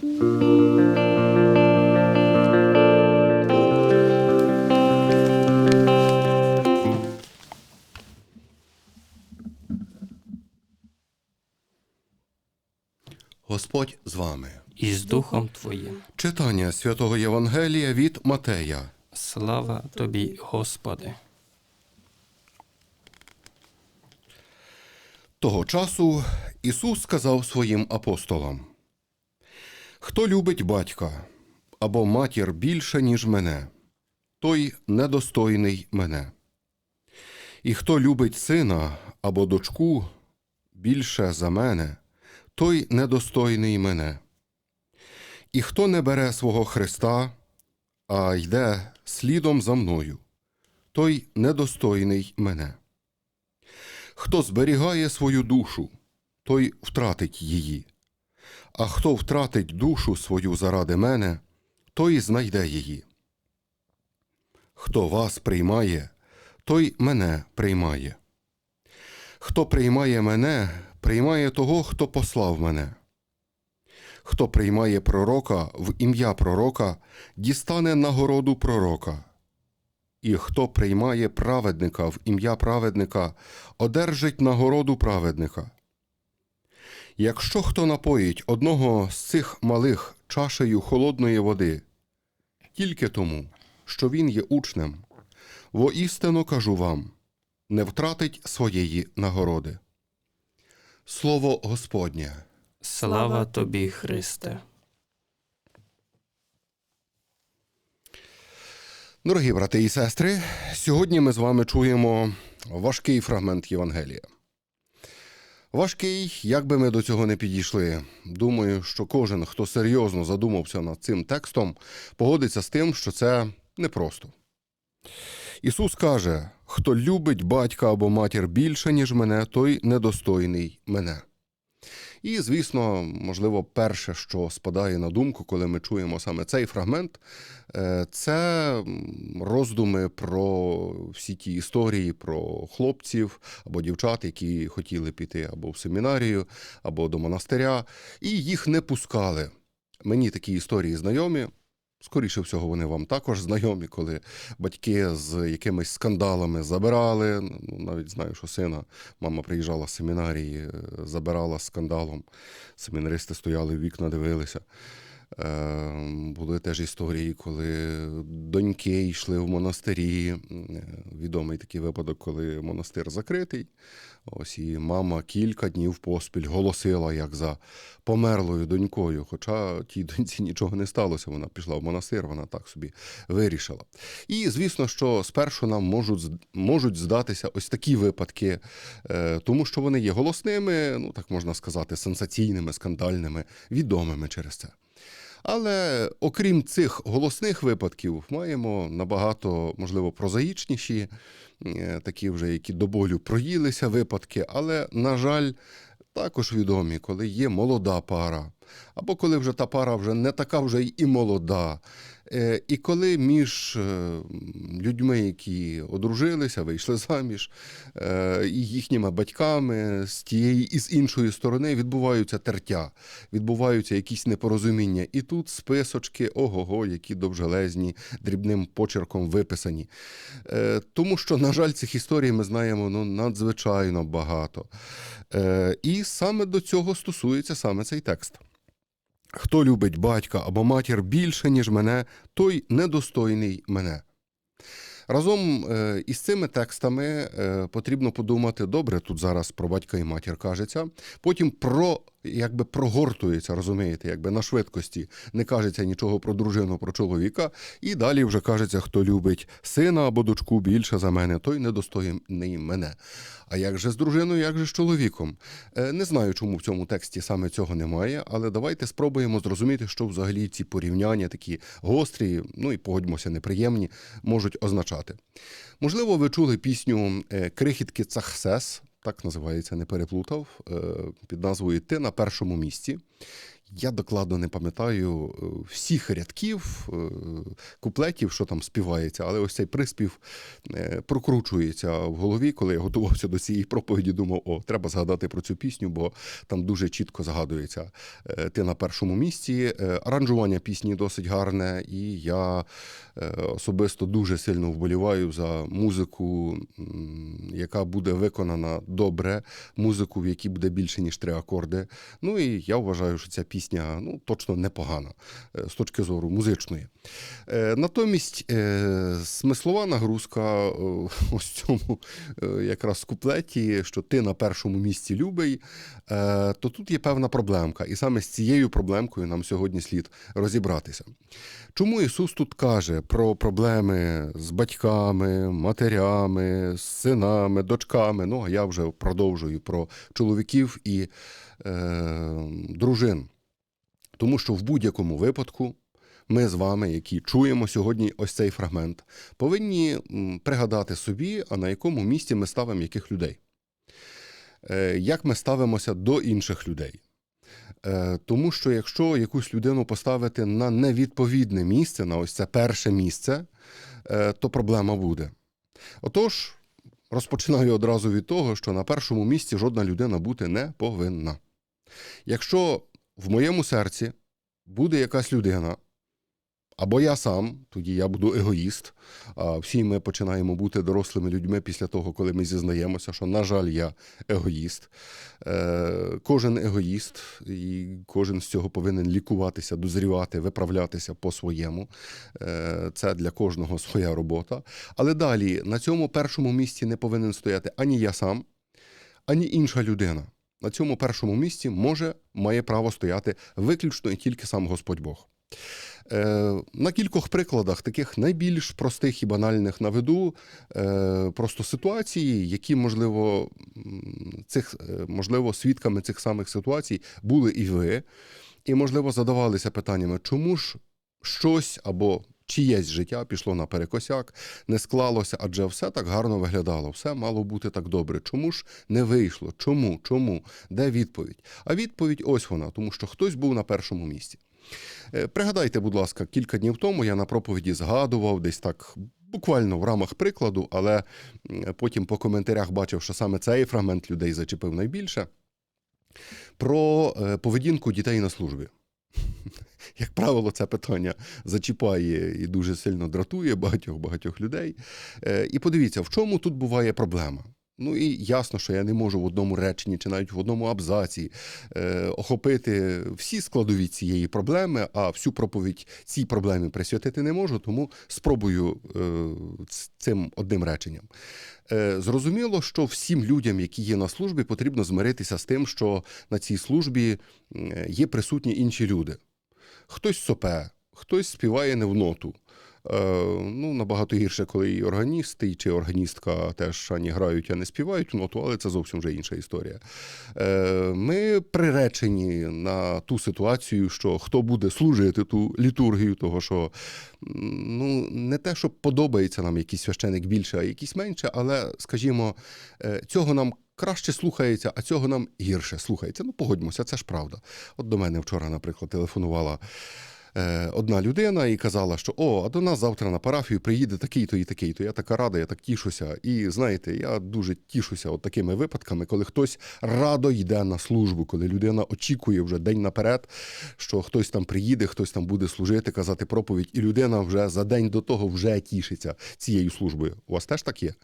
Господь з вами. і з Духом Твоїм. Читання святого Євангелія від Матея. Слава Тобі, Господи. Того часу Ісус сказав своїм апостолам: Хто любить батька або матір більше, ніж мене, той недостойний мене. І хто любить сина або дочку більше за мене, той недостойний мене. І хто не бере свого Христа, а йде слідом за мною, той недостойний мене. Хто зберігає свою душу, той втратить її, а хто втратить душу свою заради мене, той знайде її. Хто вас приймає, той мене приймає. Хто приймає мене, приймає того, хто послав мене. Хто приймає пророка в ім'я пророка, дістане нагороду пророка. І хто приймає праведника в ім'я праведника, одержить нагороду праведника. Якщо хто напоїть одного з цих малих чашею холодної води, тільки тому, що він є учнем, воістину кажу вам, не втратить своєї нагороди. Слово Господнє. Слава Тобі, Христе. Дорогі брати і сестри, сьогодні ми з вами чуємо важкий фрагмент Євангелія. Важкий, як би ми до цього не підійшли. Думаю, що кожен, хто серйозно задумався над цим текстом, погодиться з тим, що це непросто. Ісус каже: хто любить батька або матір більше, ніж мене, той недостойний мене. І, звісно, можливо, перше, що спадає на думку, коли ми чуємо саме цей фрагмент, е, це роздуми про всі ті історії про хлопців або дівчат, які хотіли піти або в семінарію, або до монастиря, і їх не пускали. Мені такі історії знайомі. Скоріше всього, вони вам також знайомі, коли батьки з якимись скандалами забирали. Ну, навіть знаю, що сина мама приїжджала з семінарії, е, забирала скандалом. Семінаристи стояли в вікна, дивилися. Е, Були теж історії, коли доньки йшли в монастирі. Відомий такий випадок, коли монастир закритий. Ось і мама кілька днів поспіль голосила як за померлою донькою. Хоча тій доньці нічого не сталося. Вона пішла в монастир, вона так собі вирішила. І звісно, що спершу нам можуть, можуть здатися ось такі випадки, е, тому що вони є голосними, ну так можна сказати, сенсаційними, скандальними, відомими через це. Але окрім цих голосних випадків, маємо набагато, можливо, прозаїчніші, е, такі вже, які до болю проїлися випадки, але, на жаль, також відомі, коли є молода пара, або коли вже та пара вже не така вже і молода. Е, І коли між е, людьми, які одружилися, вийшли заміж, е, і їхніми батьками з тієї і з іншої сторони відбуваються тертя, відбуваються якісь непорозуміння. І тут списочки, ого-го, які довжелезні, дрібним почерком виписані. Тому що, на жаль, цих історій ми знаємо ну, надзвичайно багато. І саме до цього стосується саме цей текст. Хто любить батька або матір більше, ніж мене, той недостойний мене. Разом е, із цими текстами е, потрібно подумати добре, тут зараз про батька і матір кажеться. Потім про якби прогортується, розумієте, якби на швидкості не кажеться нічого про дружину, про чоловіка, і далі вже кажеться, хто любить сина або дочку більше за мене, той недостойний мене. А як же з дружиною, як же з чоловіком? Е, Не знаю, чому в цьому тексті саме цього немає, але давайте спробуємо зрозуміти, що взагалі ці порівняння такі гострі, ну і погодьмося, неприємні, можуть означати. Можливо, ви чули пісню е, Крихітки Цахсес, так називається, не переплутав, е, під назвою Ти на першому місці. Я докладно не пам'ятаю е, всіх рядків, е, куплетів, що там співається, але ось цей приспів е, прокручується в голові, коли я готувався до цієї проповіді, думав, о, треба згадати про цю пісню, бо там дуже чітко згадується. Ти на першому місці. Аранжування пісні досить гарне, і я особисто дуже сильно вболіваю за музику, яка буде виконана добре, музику, в якій буде більше, ніж три акорди. Ну і я вважаю, що ця пісня ну, точно непогана е, з точки зору музичної. Е, Натомість е, смислова нагрузка ось цьому якраз куплеті, що ти на першому місці любий, то тут є певна проблемка. І саме з цією проблемкою нам сьогодні слід розібратися. Чому Ісус тут каже про проблеми з батьками, матерями, з синами, дочками? Ну, а я вже продовжую про чоловіків і е, дружин. Тому що в будь-якому випадку ми з вами, які чуємо сьогодні ось цей фрагмент, повинні пригадати собі, а на якому місці ми ставимо яких людей. Е, Як ми ставимося до інших людей. Е, Тому що якщо якусь людину поставити на невідповідне місце, на ось це перше місце, е, то проблема буде. Отож, розпочинаю одразу від того, що на першому місці жодна людина бути не повинна. Якщо в моєму серці буде якась людина, або я сам, тоді я буду егоїст. Всі ми починаємо бути дорослими людьми після того, коли ми зізнаємося, що, на жаль, я егоїст. Е, кожен егоїст, і кожен з цього повинен лікуватися, дозрівати, виправлятися по-своєму. Е, це для кожного своя робота. Але далі на цьому першому місці не повинен стояти ані я сам, ані інша людина. На цьому першому місці може, має право стояти виключно і тільки сам Господь Бог. Е, на кількох прикладах, таких найбільш простих і банальних наведу е, просто ситуації, які, можливо, цих, е, можливо, свідками цих самих ситуацій були і ви, і, можливо, задавалися питаннями, чому ж щось або чиєсь життя пішло на перекосяк, не склалося, адже все так гарно виглядало, все мало бути так добре. Чому ж не вийшло? Чому? Чому? Де відповідь? А відповідь ось вона, тому що хтось був на першому місці. Е, Пригадайте, будь ласка, кілька днів тому я на проповіді згадував десь так. Буквально в рамах прикладу, але потім по коментарях бачив, що саме цей фрагмент людей зачепив найбільше. Про е, поведінку дітей на службі. Як правило, це питання зачіпає і дуже сильно дратує багатьох багатьох людей. Е, І подивіться, в чому тут буває проблема. Ну і ясно, що я не можу в одному реченні чи навіть в одному абзаці е, охопити всі складові цієї проблеми, а всю проповідь цій проблемі присвятити не можу, тому спробую е, цим одним реченням. Е, зрозуміло, що всім людям, які є на службі, потрібно змиритися з тим, що на цій службі є присутні інші люди. Хтось сопе, хтось співає не в ноту. Е, ну, набагато гірше, коли і органісти, чи органістка теж ані грають, а не співають ноту, але це зовсім вже інша історія. Е, ми приречені на ту ситуацію, що хто буде служити ту літургію, того що ну, не те, що подобається нам якийсь священик більше, а якийсь менше, але, скажімо, е, цього нам. Краще слухається, а цього нам гірше слухається. Ну, погодьмося, це ж правда. От до мене вчора, наприклад, телефонувала е, одна людина і казала, що о, а до нас завтра на парафію приїде такий-то і такий-то. Я така рада, я так тішуся. І знаєте, я дуже тішуся от такими випадками, коли хтось радо йде на службу, коли людина очікує вже день наперед, що хтось там приїде, хтось там буде служити, казати проповідь, і людина вже за день до того вже тішиться цією службою. У вас теж так є?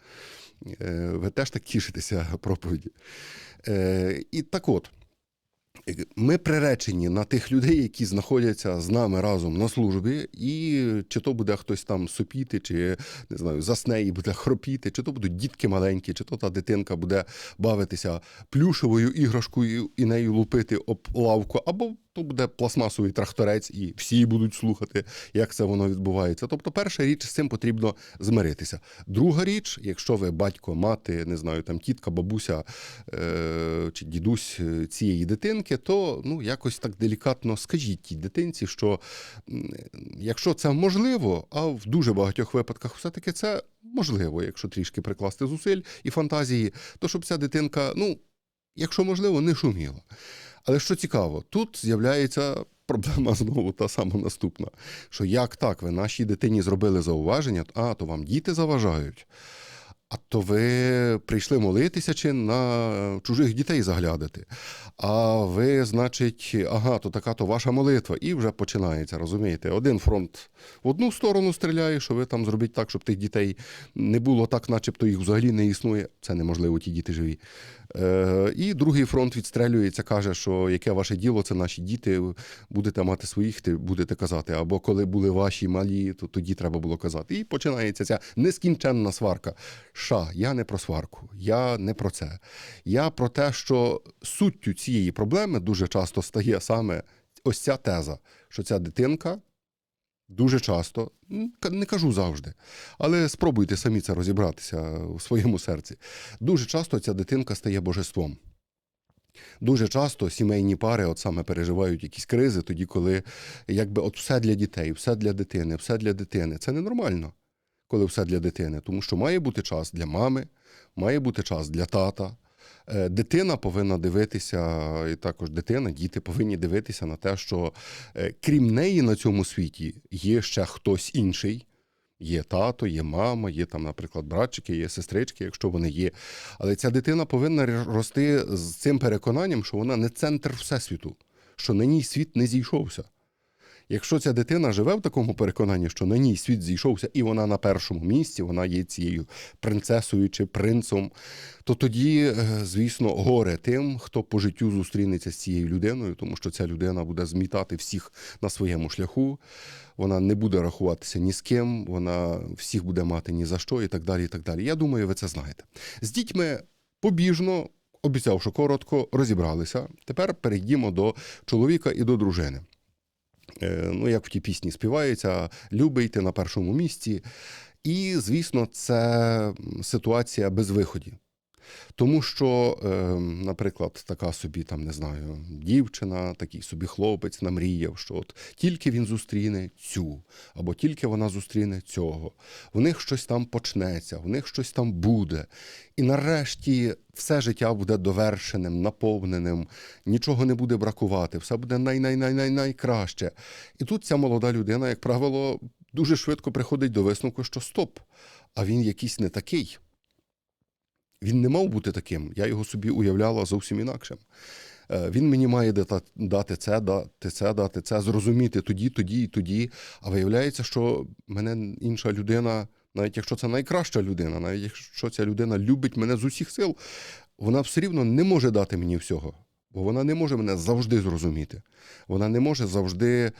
Е, Ви теж так тішитеся проповіді. Е, І так от. Ми приречені на тих людей, які знаходяться з нами разом на службі, і чи то буде хтось там сопіти, чи не знаю, засне і буде хропіти, чи то будуть дітки маленькі, чи то та дитинка буде бавитися плюшевою іграшкою і нею лупити об лавку, або то буде пластмасовий тракторець, і всі будуть слухати, як це воно відбувається. Тобто, перша річ з цим потрібно змиритися. Друга річ, якщо ви батько, мати, не знаю, там тітка, бабуся е- чи дідусь е, цієї дитинки, то ну якось так делікатно скажіть тій дитинці, що якщо це можливо, а в дуже багатьох випадках все-таки це можливо, якщо трішки прикласти зусиль і фантазії, то щоб ця дитинка, ну, якщо можливо, не шуміла. Але що цікаво, тут з'являється проблема знову та сама наступна: що як так, ви нашій дитині зробили зауваження, а то вам діти заважають. А то ви прийшли молитися чи на чужих дітей заглядати. А ви, значить, ага, то така то ваша молитва. І вже починається, розумієте? Один фронт в одну сторону стріляє, що ви там зробіть так, щоб тих дітей не було так, начебто їх взагалі не існує. Це неможливо, ті діти живі. Е, і другий фронт відстрелюється, каже, що яке ваше діло, це наші діти, будете мати своїх, ти будете казати. Або коли були ваші малі, то тоді треба було казати. І починається ця нескінченна сварка. Ша, я не про сварку, я не про це. Я про те, що суттю цієї проблеми дуже часто стає саме ось ця теза, що ця дитинка дуже часто, не кажу завжди, але спробуйте самі це розібратися у своєму серці. Дуже часто ця дитинка стає божеством. Дуже часто сімейні пари от саме переживають якісь кризи, тоді, коли якби от все для дітей, все для дитини, все для дитини. Це ненормально, коли все для дитини, тому що має бути час для мами, має бути час для тата. Е, Дитина повинна дивитися, і також дитина, діти повинні дивитися на те, що е, крім неї на цьому світі є ще хтось інший. Є тато, є мама, є там, наприклад, братчики, є сестрички, якщо вони є. Але ця дитина повинна рости з цим переконанням, що вона не центр всесвіту, що на ній світ не зійшовся. Якщо ця дитина живе в такому переконанні, що на ній світ зійшовся, і вона на першому місці, вона є цією принцесою чи принцом, то тоді, е, звісно, горе тим, хто по життю зустрінеться з цією людиною, тому що ця людина буде змітати всіх на своєму шляху, вона не буде рахуватися ні з ким, вона всіх буде мати ні за що, і так далі. і так далі. Я думаю, ви це знаєте. З дітьми побіжно, обіцяв, що коротко, розібралися. Тепер перейдімо до чоловіка і до дружини. Е, Ну, як в тій пісні співається, любийте на першому місці. І, звісно, це ситуація без виході. Тому що, е, наприклад, така собі там не знаю, дівчина, такий собі хлопець намріяв, що от тільки він зустріне цю, або тільки вона зустріне цього, в них щось там почнеться, в них щось там буде. І нарешті все життя буде довершеним, наповненим, нічого не буде бракувати, все буде най-най-най-най-найкраще. І тут ця молода людина, як правило, дуже швидко приходить до висновку, що стоп, а він якийсь не такий. Він не мав бути таким. Я його собі уявляла зовсім інакшим. Е, Він мені має дати це, дати це, дати це, зрозуміти тоді, тоді і тоді. А виявляється, що мене інша людина, навіть якщо це найкраща людина, навіть якщо ця людина любить мене з усіх сил, вона все рівно не може дати мені всього. Бо вона не може мене завжди зрозуміти. Вона не може завжди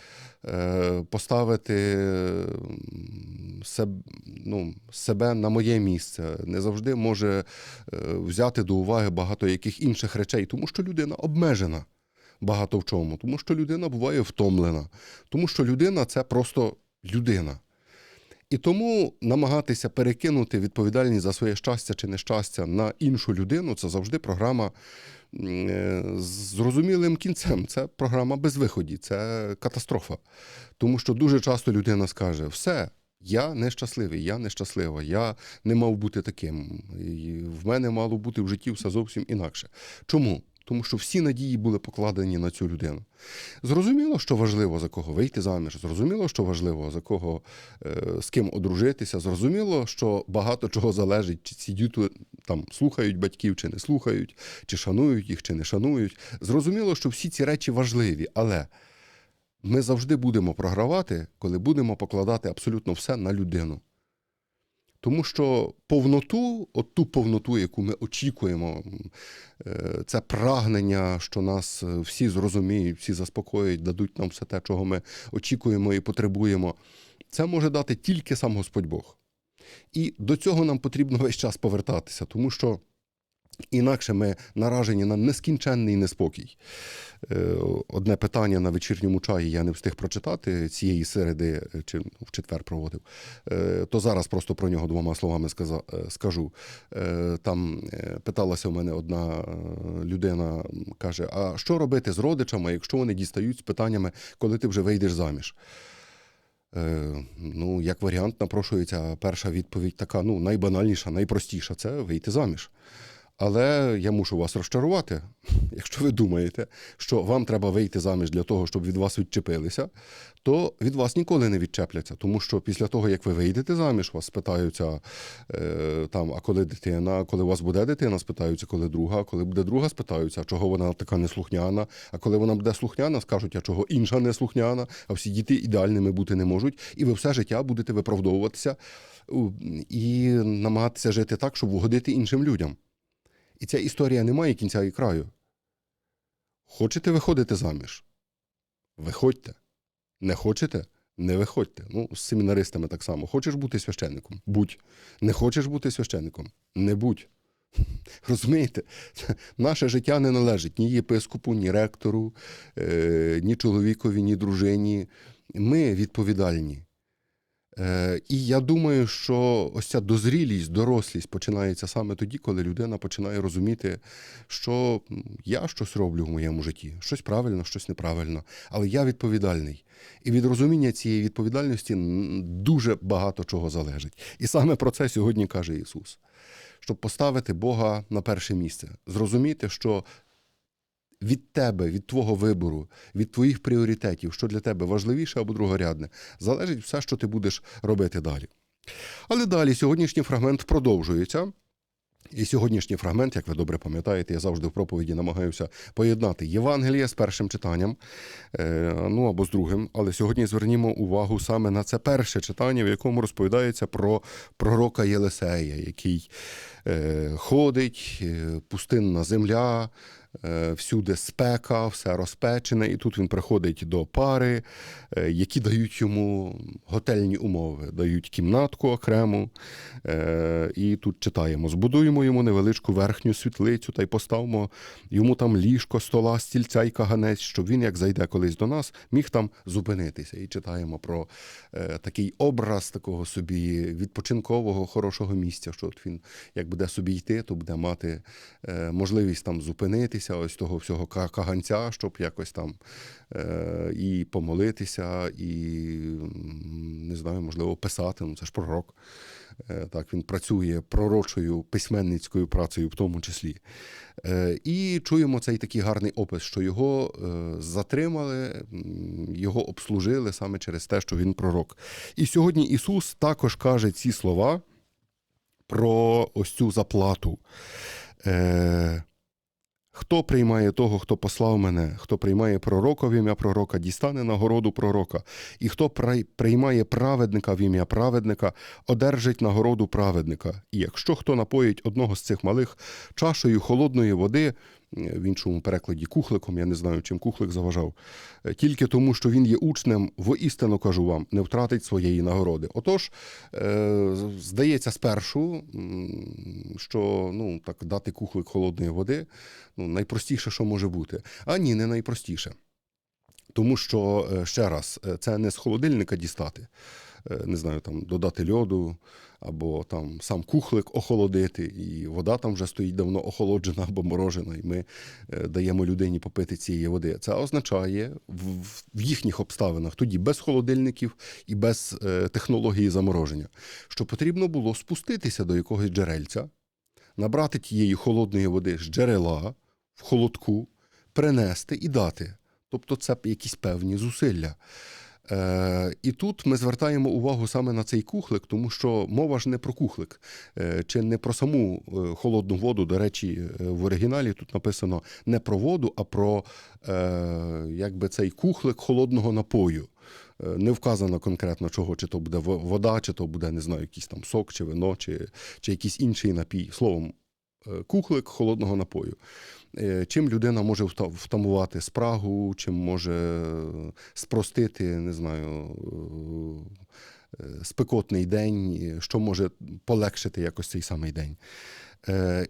е, поставити м, себ, ну, себе на моє місце, не завжди може е, взяти до уваги багато яких інших речей, тому що людина обмежена багато в чому, тому що людина буває втомлена, тому що людина це просто людина. І тому намагатися перекинути відповідальність за своє щастя чи нещастя на іншу людину це завжди програма е, з зрозумілим кінцем. Це програма без виході, це катастрофа. Тому що дуже часто людина скаже: все. Я нещасливий, я нещаслива, я не мав бути таким. І в мене мало бути в житті все зовсім інакше. Чому? Тому що всі надії були покладені на цю людину. Зрозуміло, що важливо за кого вийти заміж, зрозуміло, що важливо за кого е, з ким одружитися. Зрозуміло, що багато чого залежить, чи ці діти там слухають батьків, чи не слухають, чи шанують їх, чи не шанують. Зрозуміло, що всі ці речі важливі, але ми завжди будемо програвати, коли будемо покладати абсолютно все на людину. Тому що повноту, от ту повноту, яку ми очікуємо, е, це прагнення, що нас е, всі зрозуміють, всі заспокоять, дадуть нам все те, чого ми очікуємо і потребуємо, це може дати тільки сам Господь Бог. І до цього нам потрібно весь час повертатися, тому що інакше ми наражені на нескінченний неспокій. Е, Одне питання на вечірньому чаї я не встиг прочитати цієї середи, е, чи в четвер проводив. Е, То зараз просто про нього двома словами скажу. Там питалася у мене одна людина, каже: А що робити з родичами, якщо вони дістають з питаннями, коли ти вже вийдеш заміж? Ну, як варіант, напрошується перша відповідь така: ну, найбанальніша, найпростіша це вийти заміж. Але я мушу вас розчарувати, якщо ви думаєте, що вам треба вийти заміж для того, щоб від вас відчепилися, то від вас ніколи не відчепляться. Тому що після того, як ви вийдете заміж, вас спитаються е, там, а коли дитина, коли у вас буде дитина, спитаються, коли друга, а коли буде друга, спитаються, а чого вона така неслухняна. А коли вона буде слухняна, скажуть, а чого інша неслухняна, а всі діти ідеальними бути не можуть, і ви все життя будете виправдовуватися і намагатися жити так, щоб угодити іншим людям. І ця історія не має кінця і краю. Хочете виходити заміж? Виходьте. Не хочете? Не виходьте. Ну, з семінаристами так само. Хочеш бути священником? Будь. Не хочеш бути священником? Не будь. Розумієте? Наше життя не належить ні єпископу, ні ректору, е, ні чоловікові, ні дружині. Ми відповідальні. Е, і я думаю, що ось ця дозрілість, дорослість починається саме тоді, коли людина починає розуміти, що я щось роблю в моєму житті, щось правильно, щось неправильно, але я відповідальний. І від розуміння цієї відповідальності дуже багато чого залежить. І саме про це сьогодні каже Ісус. Щоб поставити Бога на перше місце, зрозуміти, що від тебе, від твого вибору, від твоїх пріоритетів, що для тебе важливіше або другорядне, залежить все, що ти будеш робити далі. Але далі сьогоднішній фрагмент продовжується. І сьогоднішній фрагмент, як ви добре пам'ятаєте, я завжди в проповіді намагаюся поєднати Євангеліє з першим читанням, е, ну або з другим. Але сьогодні звернімо увагу саме на це перше читання, в якому розповідається про пророка Єлисея, який е, ходить, е, пустинна земля, всюди спека, все розпечене, і тут він приходить до пари, е, які дають йому готельні умови, дають кімнатку окрему. Е, І тут читаємо: збудуємо йому невеличку верхню світлицю та й поставимо йому там ліжко, стола, стільця й каганець, щоб він, як зайде колись до нас, міг там зупинитися. І читаємо про е, такий образ такого собі відпочинкового хорошого місця, що от він як буде собі йти, то буде мати е, можливість там зупинитися, ось того всього каганця, щоб якось там е, і помолитися, і не знаю, можливо, писати. Ну це ж пророк. Е, Так, він працює пророчою письменницькою працею в тому числі. Е, І чуємо цей такий гарний опис, що його е, затримали, його обслужили саме через те, що він пророк. І сьогодні Ісус також каже ці слова про ось цю заплату. Е, Хто приймає того, хто послав мене, хто приймає пророка в ім'я пророка, дістане нагороду пророка, і хто приймає праведника в ім'я праведника, одержить нагороду праведника. І якщо хто напоїть одного з цих малих чашею холодної води, в іншому перекладі кухликом, я не знаю, чим кухлик заважав, е, тільки тому, що він є учнем, воістину кажу вам, не втратить своєї нагороди. Отож, е, здається, спершу, що ну, так, дати кухлик холодної води ну, найпростіше, що може бути. А ні, не найпростіше. Тому що, е, ще раз, це не з холодильника дістати, не знаю, там додати льоду, або там сам кухлик охолодити, і вода там вже стоїть давно охолоджена або морожена, і ми е, даємо людині попити цієї води. Це означає в, їхніх обставинах, тоді без холодильників і без е, технології замороження, що потрібно було спуститися до якогось джерельця, набрати тієї холодної води з джерела в холодку, принести і дати. Тобто це якісь певні зусилля. Е, і тут ми звертаємо увагу саме на цей кухлик, тому що мова ж не про кухлик, е, чи не про саму е, холодну воду. До речі, е, в оригіналі тут написано не про воду, а про е, якби цей кухлик холодного напою. Е, Не вказано конкретно чого, чи то буде вода, чи то буде, не знаю, якийсь там сок, чи вино, чи, чи якийсь інший напій. Словом, кухлик холодного напою. Е, Чим людина може втамувати спрагу, чим може спростити, не знаю, е, е, спекотний день, що може полегшити якось цей самий день.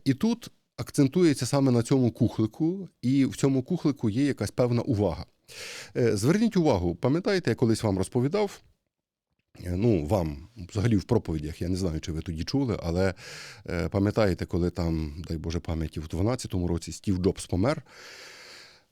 І тут акцентується саме на цьому кухлику, і в цьому кухлику є якась певна увага. Зверніть увагу, пам'ятаєте, я колись вам розповідав. Е, Ну, вам взагалі в проповідях, я не знаю, чи ви тоді чули, але е, пам'ятаєте, коли там, дай Боже пам'яті, в 12-му році Стів Джобс помер.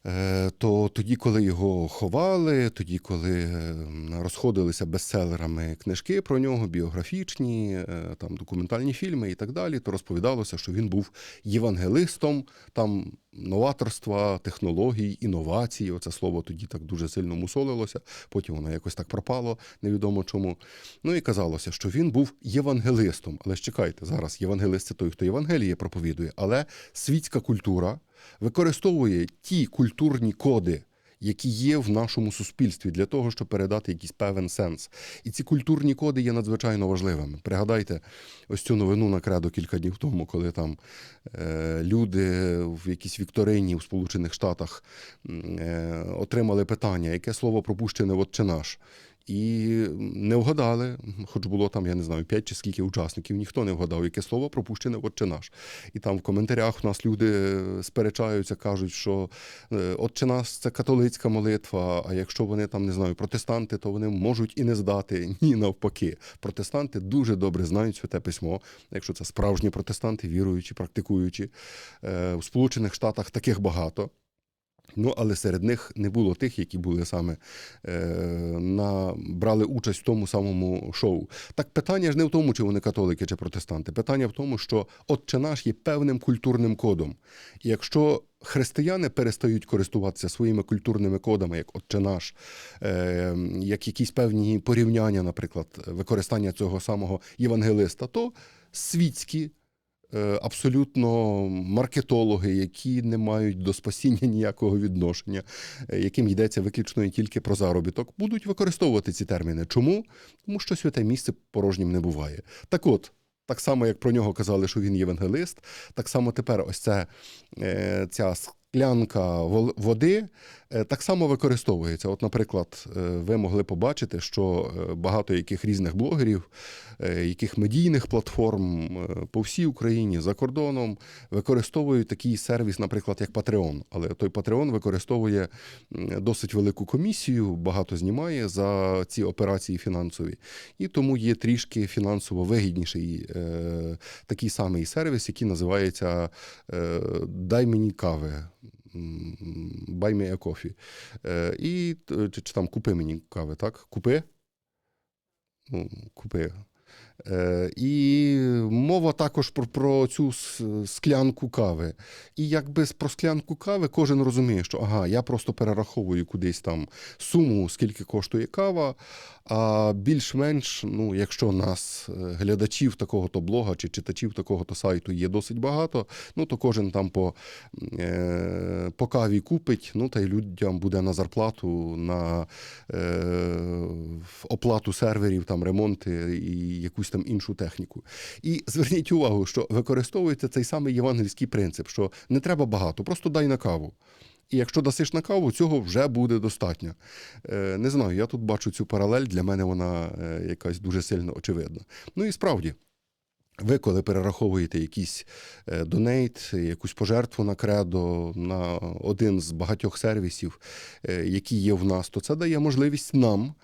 Е, То тоді, коли його ховали, тоді, коли е, розходилися бестселерами книжки про нього, біографічні, е, там документальні фільми і так далі, то розповідалося, що він був євангелистом там новаторства, технологій, інновацій. Оце слово тоді так дуже сильно мусолилося. Потім воно якось так пропало, невідомо чому. Ну і казалося, що він був євангелистом. Але ж чекайте, зараз євангелист це той, хто Євангеліє проповідує, але світська культура використовує ті культурні коди. Які є в нашому суспільстві для того, щоб передати якийсь певен сенс, і ці культурні коди є надзвичайно важливими. Пригадайте ось цю новину на кредо кілька днів тому, коли там е, люди в якійсь вікторині в Сполучених Штатах е, отримали питання, яке слово пропущене в «Отче наш. І не вгадали, хоч було там, я не знаю, п'ять чи скільки учасників, ніхто не вгадав, яке слово пропущене «Отче наш. І там в коментарях у нас люди сперечаються, кажуть, що е, «Отче наш» – це католицька молитва, а якщо вони там, не знаю, протестанти, то вони можуть і не здати. Ні, навпаки. Протестанти дуже добре знають святе письмо, якщо це справжні протестанти, віруючі, практикуючі. Е, В Сполучених Штатах таких багато. Ну, але серед них не було тих, які були саме е, на, брали участь в тому самому шоу. Так питання ж не в тому, чи вони католики чи протестанти. Питання в тому, що Отче наш є певним культурним кодом. І якщо християни перестають користуватися своїми культурними кодами, як Отче наш, е, як якісь певні порівняння, наприклад, використання цього самого євангелиста, то світські абсолютно маркетологи, які не мають до спасіння ніякого відношення, е, яким йдеться виключно і тільки про заробіток, будуть використовувати ці терміни. Чому? Тому що святе місце порожнім не буває. Так от. Так само, як про нього казали, що він євангелист, так само тепер ось це, е, ця склянка вол- води е, так само використовується. От, наприклад, е, ви могли побачити, що е, багато яких різних блогерів, яких медійних платформ по всій Україні за кордоном використовують такий сервіс, наприклад, як Patreon. Але той Patreon використовує досить велику комісію, багато знімає за ці операції фінансові. І тому є трішки фінансово вигідніший такий самий сервіс, який називається Дай мені кави. A coffee. Е, і е, чи, чи там купи мені кави, так? Купи? Ну, купи. Е, і мова також про, про цю склянку кави. І якби про склянку кави кожен розуміє, що ага, я просто перераховую кудись там суму, скільки коштує кава. А більш-менш, ну, якщо нас, е, глядачів такого-то блога чи читачів такого-то сайту є досить багато, ну то кожен там по, е, по каві купить, ну та й людям буде на зарплату, на е, оплату серверів, там ремонти і якусь там іншу техніку. І зверніть увагу, що використовується цей самий євангельський принцип, що не треба багато, просто дай на каву. І якщо дасиш на каву, цього вже буде достатньо. Е, не знаю, я тут бачу цю паралель, для мене вона е, якась дуже сильно очевидна. Ну і справді. Ви, коли перераховуєте якийсь е, донейт, якусь пожертву на кредо на один з багатьох сервісів, які є в нас, то це дає можливість нам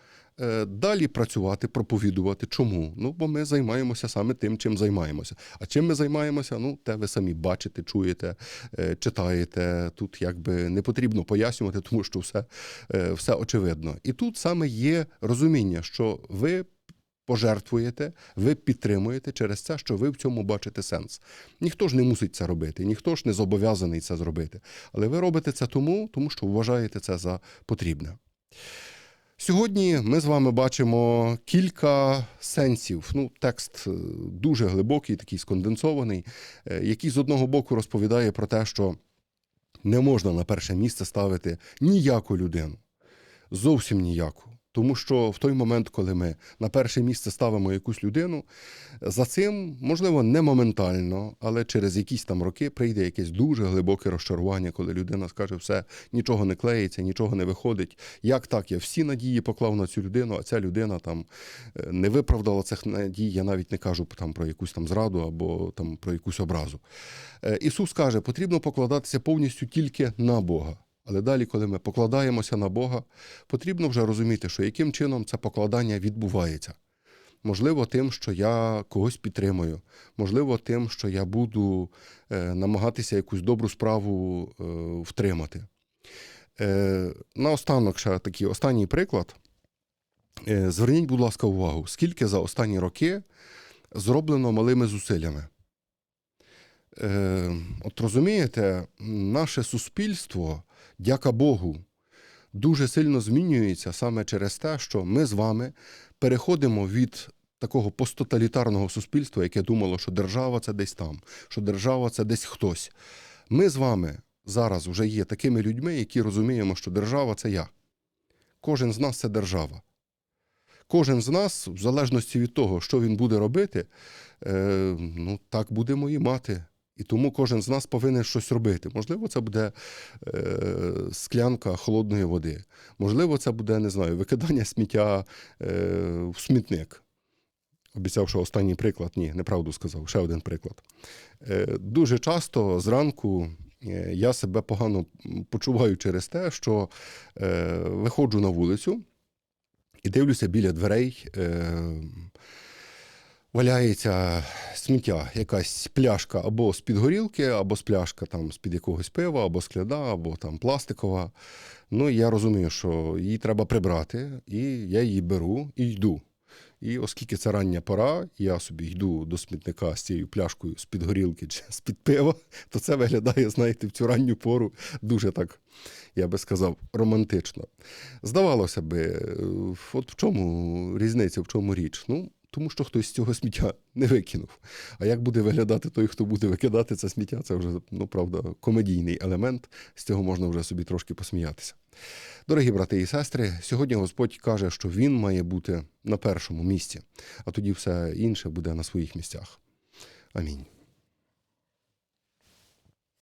далі працювати, проповідувати. Чому? Ну, бо ми займаємося саме тим, чим займаємося. А чим ми займаємося? Ну, те ви самі бачите, чуєте, е, читаєте. Тут якби не потрібно пояснювати, тому що все, е, все очевидно. І тут саме є розуміння, що ви пожертвуєте, ви підтримуєте через це, що ви в цьому бачите сенс. Ніхто ж не мусить це робити, ніхто ж не зобов'язаний це зробити. Але ви робите це тому, тому що вважаєте це за потрібне. Сьогодні ми з вами бачимо кілька сенсів. Ну, текст е, дуже глибокий, такий сконденсований, е, який з одного боку розповідає про те, що не можна на перше місце ставити ніяку людину. Зовсім ніяку. Тому що в той момент, коли ми на перше місце ставимо якусь людину, за цим, можливо, не моментально, але через якісь там роки прийде якесь дуже глибоке розчарування, коли людина скаже, все, нічого не клеїться, нічого не виходить. Як так? Я всі надії поклав на цю людину, а ця людина там е, не виправдала цих надій. Я навіть не кажу там про якусь там зраду або там про якусь образу. Е, Ісус каже, потрібно покладатися повністю тільки на Бога. Але далі, коли ми покладаємося на Бога, потрібно вже розуміти, що яким чином це покладання відбувається. Можливо, тим, що я когось підтримую, можливо, тим, що я буду е, намагатися якусь добру справу е, втримати. Е, наостанок ще такий останній приклад. Зверніть, будь ласка, увагу, скільки за останні роки зроблено малими зусиллями. От розумієте, наше суспільство, дяка Богу, дуже сильно змінюється саме через те, що ми з вами переходимо від такого посттоталітарного суспільства, яке думало, що держава це десь там, що держава це десь хтось. Ми з вами зараз вже є такими людьми, які розуміємо, що держава це я. Кожен з нас це держава. Кожен з нас, в залежності від того, що він буде робити, е, ну, так будемо і мати. І тому кожен з нас повинен щось робити. Можливо, це буде е, склянка холодної води. Можливо, це буде, не знаю, викидання сміття е, в смітник. Обіцяв, що останній приклад. Ні, неправду сказав. Ще один приклад. Е, дуже часто зранку е, я себе погано почуваю через те, що е, виходжу на вулицю і дивлюся біля дверей. Е, Валяється сміття, якась пляшка або з-під горілки, або з пляшка там з-під якогось пива, або скляда, або там пластикова. Ну, я розумію, що її треба прибрати, і я її беру і йду. І оскільки це рання пора, я собі йду до смітника з цією пляшкою з-під горілки чи з-під пива, то це виглядає, знаєте, в цю ранню пору дуже так, я би сказав, романтично. Здавалося би, е, от в чому різниця, в чому річ? Ну, тому що хтось з цього сміття не викинув. А як буде виглядати той, хто буде викидати це сміття, це вже, ну, правда, комедійний елемент. З цього можна вже собі трошки посміятися. Дорогі брати і сестри, сьогодні Господь каже, що Він має бути на першому місці, а тоді все інше буде на своїх місцях. Амінь.